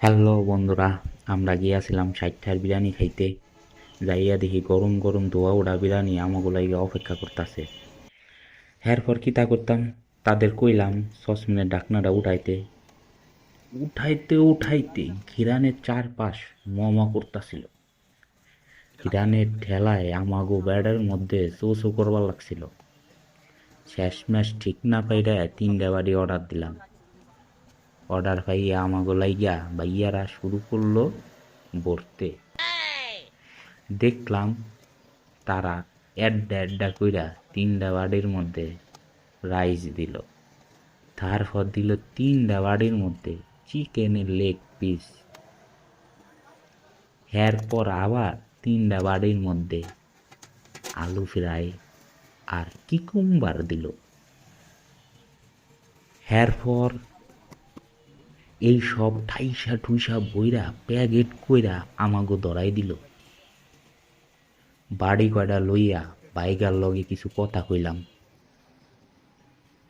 Hello বন্ধুরা, আমরা গিয়াছিলাম ষাটটার বিরিয়ানি খাইতে। যাইয়া দেখি গরম গরম ধোয়া ওড়া বিরিয়ানি আমাগো লাগে অপেক্ষা করতেছে। এরপর কিতা করতাম? তাদের কইলাম সসমিনের ডাকনাটা উঠাইতে। উঠাইতে উঠাইতে ঘিরানের চারপাশ মমা করতাছিল। ঘিরানের ঠেলায় আমাগো ব্যাডের মধ্যে চো চো করবার লাগছিল। শেষমেশ ঠিক না পাইরা তিনটা বাড়ি অর্ডার দিলাম। অর্ডার পাইয়া আমাগো লাইগা ভাইয়ারা শুরু করল বলতে দেখলাম তারা অ্যাড্ডা অ্যাড্ডা কইরা তিনটা বাড়ির মধ্যে রাইস দিল। তারপর দিল তিনটা বাড়ির মধ্যে চিকেনের লেগ পিস। এরপর আবার তিনটা বাড়ির মধ্যে আলু ফ্রাই আর কিকুম্বার দিল। এরপর এই সব ঠাইসা ঠুইসা বইরা প্যাগেট কইরা আমাগো ধরাই দিল। বাড়ি কয়টা লইয়া বাইগার লগে কিছু কথা কইলাম।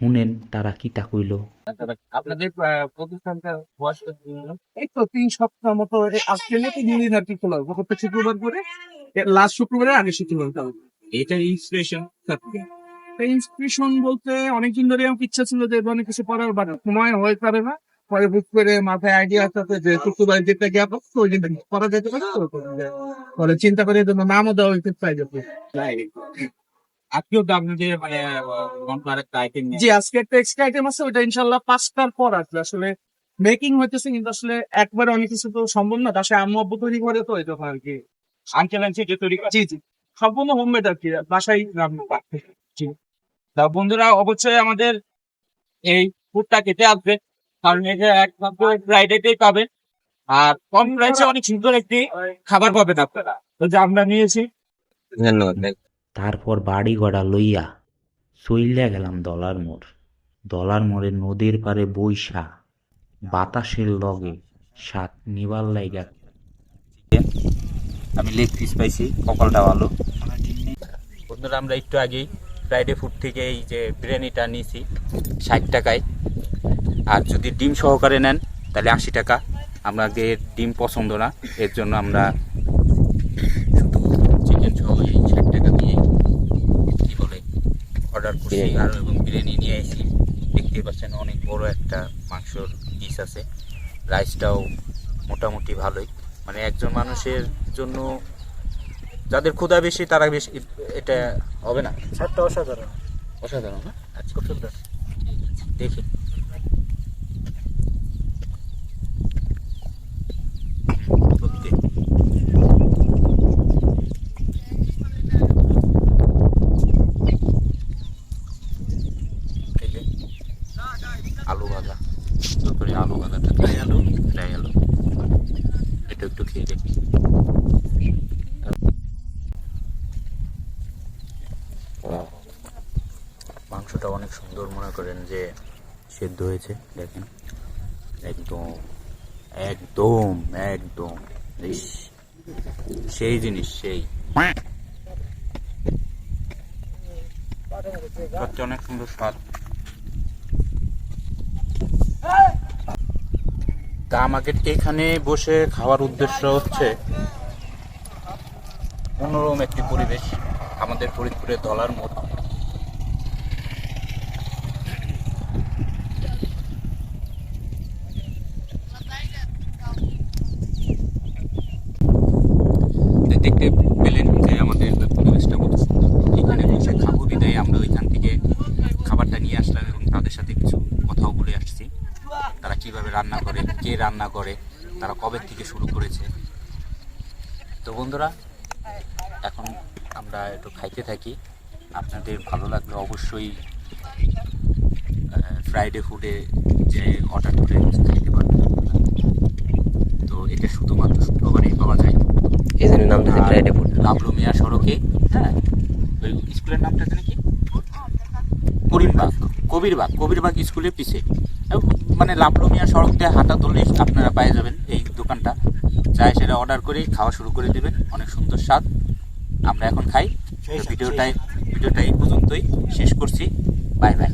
শুনেন তারা কিতা কইল। আপনাদের প্রতিষ্ঠানটা এই তো তিন সপ্তাহ মতো দিন কি খোলা। গত শুক্রবার করে লাস্ট শুক্রবারের আগে শুক্রবার এটার ইন্সপিরেশন বলতে অনেকদিন ধরে আমার ইচ্ছা ছিল যে ধরনের কিছু করার সময় হয়ে পারে না। পরে বুক করে মাথায় আইডিয়া আসতে যে শুক্রবার যেটা গ্যাপ তো ওই দিন করা যেতে পারে পরে চিন্তা করে জন্য নামও দেওয়া হয়েছে প্রায় আজকেও তো মানে ঘণ্টা আরেকটা আইটেম জি আজকে একটা এক্সট্রা আইটেম আছে ওটা ইনশাল্লাহ পাঁচটার পর আসবে। আসলে মেকিং হইতেছে কিন্তু আসলে একবারে অনেক কিছু তো সম্ভব না তার আম্মু আব্বু তৈরি করে তো এটা আর কি। আঙ্কেল আনছে যে তৈরি জি জি। সম্পূর্ণ হোমমেড আর কি বাসায় রান্না জি। তা বন্ধুরা অবশ্যই আমাদের এই ফুডটা খেতে আসবে। কারণ এটা একমাত্র ফ্রাইডেতেই পাবেন। আর কম প্রাইসে অনেক সুন্দর একটি খাবার পাবেন আপনারা। তো যে আমরা নিয়েছি। ধন্যবাদ তারপর বাড়ি গড়া লইয়া চইলা গেলাম দলার মোড়। দলার মোড়ে নদীর পারে বৈশা বাতাসের লগে সাত নিবার লাইগা। আমি লেগ পিস পাইছি কপালটা ভালো। বন্ধুরা আমরা একটু আগেই ফ্রাইডে ফুড থেকে এই যে বিরিয়ানিটা নিয়েছি ষাট টাকায়। আর যদি ডিম সহকারে নেন তাহলে আশি টাকা। আমাদের ডিম পছন্দ না এর জন্য আমরা শুধু চিকেন সহ এই ষাট টাকা দিয়ে কি বলে অর্ডার করছি। আর এবং বিরিয়ানি নিয়ে আসি। দেখতে পাচ্ছেন অনেক বড় একটা মাংসর পিস আছে। রাইসটাও মোটামুটি ভালোই। মানে একজন মানুষের জন্য যাদের ক্ষুধা বেশি তারা বেশি এটা হবে না। ছাড়টা অসাধারণ। অসাধারণ না? আচ্ছা। খুব সুন্দর। দেখি সত্যি এই যে, আলু ভাজা দুপুরে আলু আলু এটা একটু খেয়ে দেখি। মাংসটা অনেক সুন্দর মনে করেন যে সেদ্ধ হয়েছে, দেখেন। একদম একদম একদম। সেই জিনিস, সেই। অনেক সুন্দর স্বাদ। তা আমাকে এখানে বসে খাওয়ার উদ্দেশ্য হচ্ছে মনোরম একটি পরিবেশ আমাদের ফরিদপুরের দলার মোড় তো দেখতে পেলেন যে আমাদের পরিবেশটা কত সুন্দর এখানে বসে খাব বিদায় আমরা ওইখান থেকে খাবারটা নিয়ে আসলাম এবং তাদের সাথে কিছু কথাও বলে আসছি তারা কীভাবে রান্না করে কে রান্না করে তারা কবে থেকে শুরু করেছে। তো বন্ধুরা এখন আমরা একটু খাইতে থাকি। আপনাদের ভালো লাগলে অবশ্যই ফ্রাইডে ফুডে যে অর্ডার করে খাইতে পারবেন তো এটা শুধুমাত্র শুক্রবারেই পাওয়া যায়। এই জন্য নাম দিয়েছে ফ্রাইডে ফুড লাভলু মিয়া সড়কে হ্যাঁ ওই স্কুলের নামটা জানি কি? করিমবাগ কবিরবাগ কবিরবাগ স্কুলের পিছে। মানে লাভলুমিয়া সড়ক দিয়ে হাঁটা ধরলেই আপনারা পাই যাবেন এই দোকানটা। চাই সেটা অর্ডার করে খাওয়া শুরু করে দেবেন। অনেক সুন্দর স্বাদ। আমরা এখন খাই। ভিডিওটাই ভিডিওটা এই পর্যন্তই। শেষ করছি। Bye bye.